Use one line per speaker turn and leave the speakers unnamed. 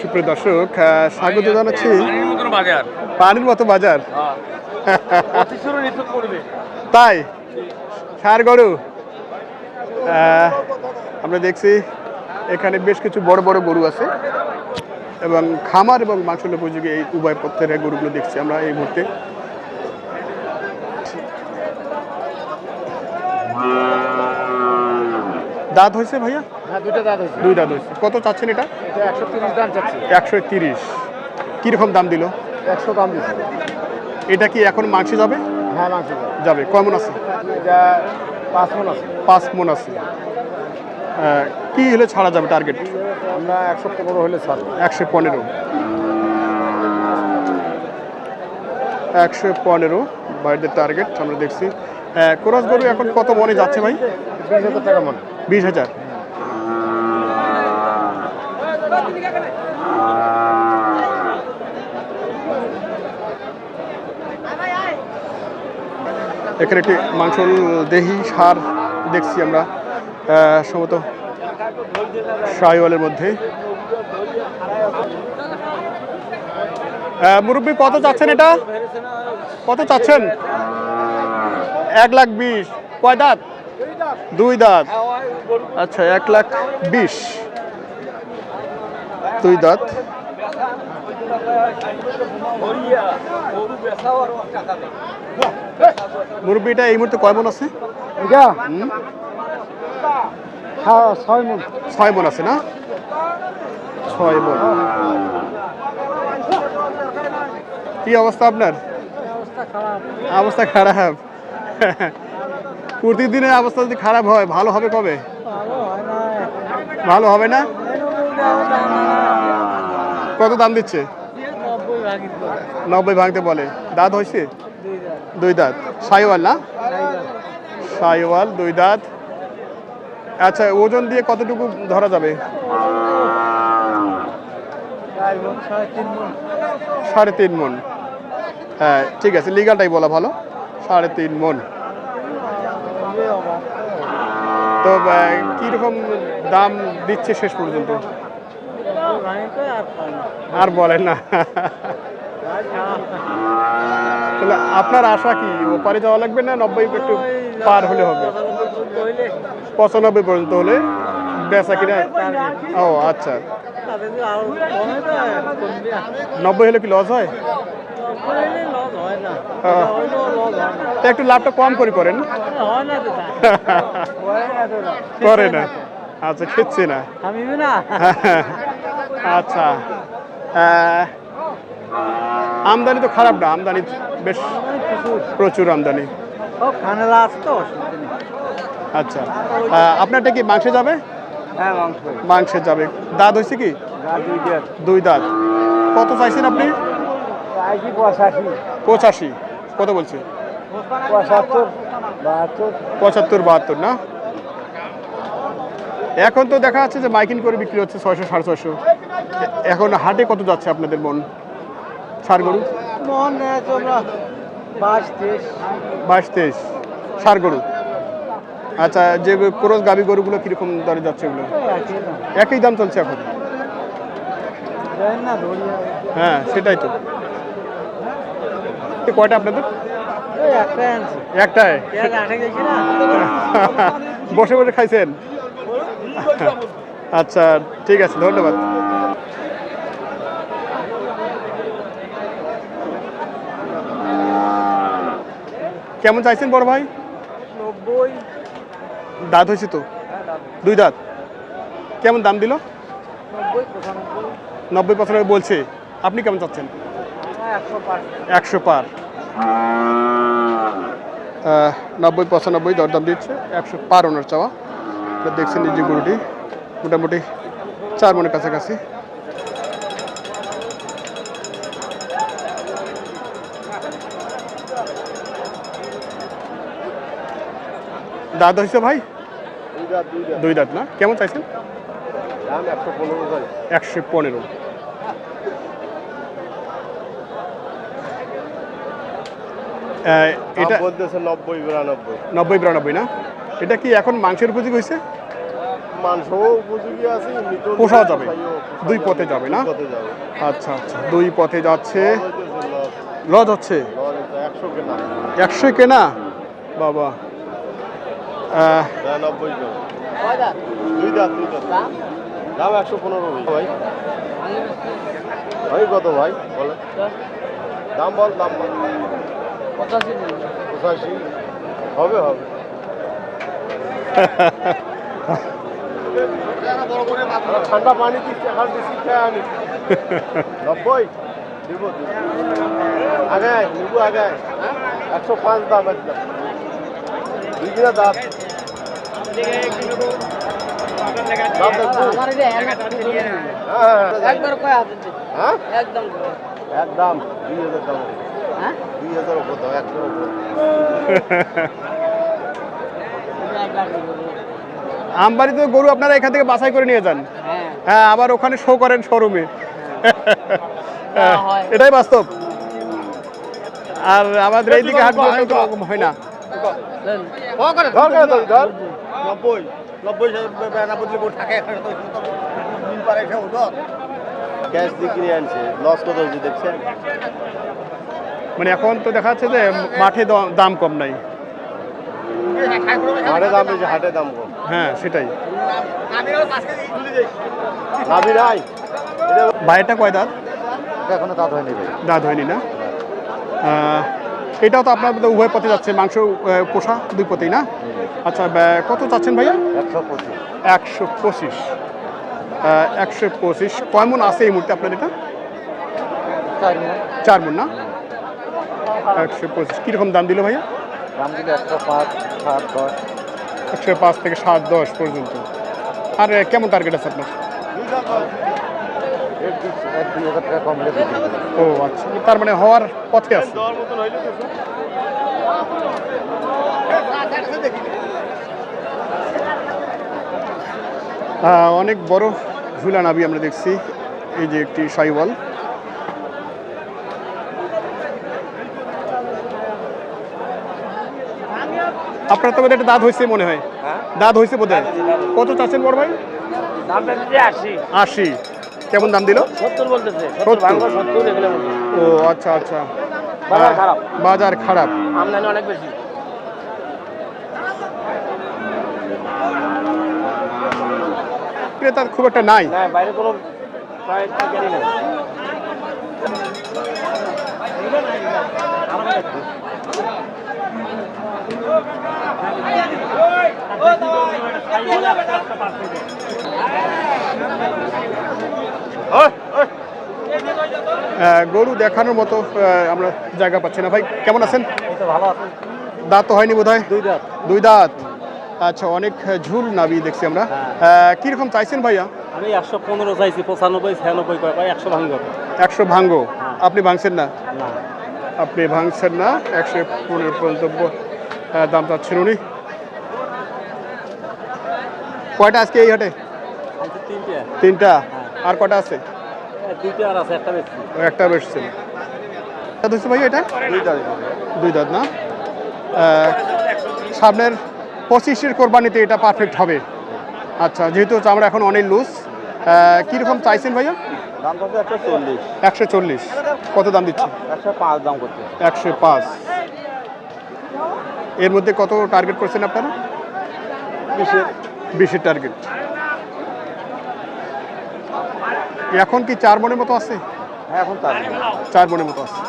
সুপ্রিয় দর্শক স্বাগত জানাচ্ছি
পানির
মতো বাজার। তাই? সার গরু। আমরা দেখছি এখানে বেশ কিছু বড় বড় গরু আছে এবং খামার এবং মাংসের উপযোগী এই উভয় পথের গরুগুলো দেখছি আমরা এই মুহূর্তে। দাঁত হয়েছে ভাইয়া?
হ্যাঁ দুটো দাঁত হয়েছে।
দুই দাঁত হয়েছে। কত চাচ্ছেন এটা?
একশো তিরিশ দাম চাচ্ছি।
একশো তিরিশ। কীরকম দাম দিল?
একশো দাম দিচ্ছে
এটা কি এখন মাংসে যাবে?
হ্যাঁ মাংস
যাবে। কেমন আছে?
পাঁচ মন আছে।
পাঁচ মন আছে। কি হলে ছাড়া যাবে টার্গেট
আমরা একশো পনেরো হলে ছাড়বো।
একশো পনেরো। একশো পনেরো বাইরের টার্গেট আমরা দেখছি। ক্রস গরু এখন কত মনে যাচ্ছে ভাই?
বিশ হাজার
এখানে একটি মাংস দেহি সার দেখছি আমরা সম্ভবত শাহিওয়ালের মধ্যে। মুরব্বী, কত চাচ্ছেন এটা? কত চাচ্ছেন? এক লাখ বিশ। কয় দাঁত? দুই দাঁত। আচ্ছা এক লাখ বিশ। দুই দাঁত। মুরব্বিটা এই মুহূর্তে কয় মন আছে?
হ্যাঁ ছয় মন
ছয় মন আছে না? ছয় মন কি অবস্থা আপনার? অবস্থা খারাপ। প্রতিদিনের অবস্থা যদি খারাপ হয়, ভালো হবে কবে? ভালো হবে না? কত দাম দিচ্ছে? নব্বই ভাঙতে বলে। দাঁত হয়েছে? দুই দাঁত। সাইওয়াল না? সাইওয়াল, দুই দাঁত। আচ্ছা ওজন দিয়ে কতটুকু ধরা যাবে? সাড়ে তিন মন। হ্যাঁ ঠিক আছে লিগালটাই বলা ভালো। সাড়ে তিন মন। তো কীরকম দাম দিচ্ছে শেষ পর্যন্ত? আর বলেন না। তাহলে আপনার আশা কি, ওপারে যাওয়া লাগবে না, নব্বই একটু পার হলে হবে? পঁচানব্বই পর্যন্ত হলে বেচা কিনা ও আচ্ছা। নব্বই হলে কি লস হ্যাঁ। তা একটু লাভটা কম করে করেন করে না। আচ্ছা খেচ্ছে না। আচ্ছা। আমদানি তো খারাপ না আমদানি বেশ প্রচুর আমদানি। আচ্ছা। আপনারটা কি মাংসে যাবে?
হ্যাঁ মাংসে।
যাবে। দাঁত হয়েছে কি?
দুই
দাঁত। কত চাইছেন আপনি?
পঁচাশি।
কত বলছে?
পঁচাত্তর বাহাত্তর।
না? এখন তো দেখা যাচ্ছে যে মাইকিং করে বিক্রি হচ্ছে ছয়শো সাড়ে ছয়শো। এখন হাটে কত যাচ্ছে আপনাদের মন? সার গরু?
মন বাইশ তেইশ।
সার গরু? আচ্ছা যে ক্রোজ গাবি গরুগুলো কীরকম দরে যাচ্ছে এগুলো? একই দাম। চলছে এখন? হ্যাঁ সেটাই তো। কয়টা আপনাদের?
একটাই?
বসে বসে খাইছেন? আচ্ছা ঠিক আছে ধন্যবাদ। কেমন চাইছেন বড় ভাই?
নব্বই।
দাঁত হয়েছে তো? দুই দাঁত। কেমন দাম দিল?
নব্বই পঁচানব্বই
বলছে। আপনি কেমন চাচ্ছেন?
একশো
পার। নব্বই পঁচানব্বই দরদাম দিচ্ছে একশো পার ওনার চাওয়া। দেখছেন এই যে গরুটি মোটামুটি চার মনের কাছাকাছি। দাঁত হয়েছে ভাই? দুই দাঁত না? কেমন চাইছেন?
একশো পনেরো করে
একশো পনেরো এটা
বলতেছে নব্বই বিরানব্বই।
নব্বই বিরানব্বই না? এটা কি এখন মাংসের উপযোগী হয়েছে?
মাংস উপযোগী আছে এমনিতেও
যাবে। দুই পথে যাবে না? আচ্ছা আচ্ছা দুই পথে যাচ্ছে। লজ হচ্ছে?
একশো কেনা।
বাবা।
দাম একশো পনেরো ভাই। ভাই কত ভাই? বলে দাম বল দাম বল। পঁচাশি হবে হবে। ঠান্ডা পানি দিচ্ছি এখন বেশি নব্বই? দিব আগে নিবু আগে। একশো পাঁচ দাম একদম। দুই কিনা দাম। হ্যাঁ হ্যাঁ, হ্যাঁ। হ্যাঁ?
একদম।
একদম দুই হাজার দাম।
হ্যাঁ?
দুই হাজার উপর দাম
এক লাখ দিব
আমবাড়ি তো গরু আপনারা এখান থেকে বাছাই করে নিয়ে যান।
হ্যাঁ
হ্যাঁ আবার ওখানে শো করেন শোরুমে এটাই বাস্তব। আর আমাদের এইদিকে হাট ওরকম হয় না।
ক্যাশ দিয়ে আনছে লস কত দেখছেন?
মানে এখন তো দেখা যাচ্ছে যে মাঠে দাম কম নাই।
হাটে দাম বেশি হাটে দাম কম।
হ্যাঁ সেটাই। কয় দাঁত?
এখনও দাঁত হয়নি
দাঁত হয়নি না? এটাও তো আপনার উভয় পথে যাচ্ছে মাংস আহ, পোষা দুই পথেই না? আচ্ছা কত চাচ্ছেন ভাইয়া?
একশো পঁচিশ।
একশো পঁচিশ। একশো পঁচিশ। কয় মন আছে এই মুহূর্তে আপনার এটা? চার মন না? একশো পঁচিশ। কীরকম দাম দিল ভাইয়া?
দাম দিলে একশো পাঁচ সাত দশ।
একশো পাঁচ থেকে সাত দশ পর্যন্ত। আর কেমন টার্গেট আছে আপনার। ও আচ্ছা। তার মানে হওয়ার পথে আছে। অনেক বড় ঝুলা নাবি আমরা দেখছি। এই যে একটি সাইওয়াল। আপনার তো একটা দাঁত হয়েছে মনে হয়। দাঁত হয়েছে বোধ হয় কত চাচ্ছেন বড় ভাই? আশি। কেমন দাম দিল? ও আচ্ছা আচ্ছা।
বাজার খারাপ।
বাজার খারাপ।
আমদানি অনেক বেশি।
ক্রেতার খুব একটা নাই।
বাইরে কোনো
গরু দেখানোর মতো আমরা জায়গা পাচ্ছি না। ভাই কেমন আছেন? দাঁত তো হয়নি বোধ হয়
দুই দাঁত।
আচ্ছা অনেক ঝুল নাবি দেখছি আমরা। আহ, কীরকম চাইছেন ভাইয়া?
আমি একশো পনেরো চাইছি পঁচানব্বই ছিয়ানব্বই কয় একশো ভাঙবে।
একশো ভাঙ্গো আপনি ভাঙছেন না?
না।
আপনি ভাঙছেন না একশো পনেরো পর্যন্ত আহ, দাম চাচ্ছেন উনি। কয়টা আজকে এই হাটে?
তিনটা।
আর কটা আছে?
দুইটা আর আছে একটা
একটা বেশছেন হচ্ছে ভাই এটা?
দুই
দাঁত। না? সামনের পঁচিশের কোরবানিতে এটা পারফেক্ট হবে। আচ্ছা যেহেতু আমরা এখন অনেক লুজ কীরকম চাইছেন ভাইয়া?
দাম একশো চল্লিশ।
একশো চল্লিশ। কত দাম দিচ্ছে
একশো পাঁচ দাম করতে
একশো পাঁচ। এর মধ্যে কত টার্গেট করছেন আপনারা?
বিশের।
বিশের টার্গেট এখন কি চার মনের মতো আছে?
হ্যাঁ এখন
চার মনের মতো আছে।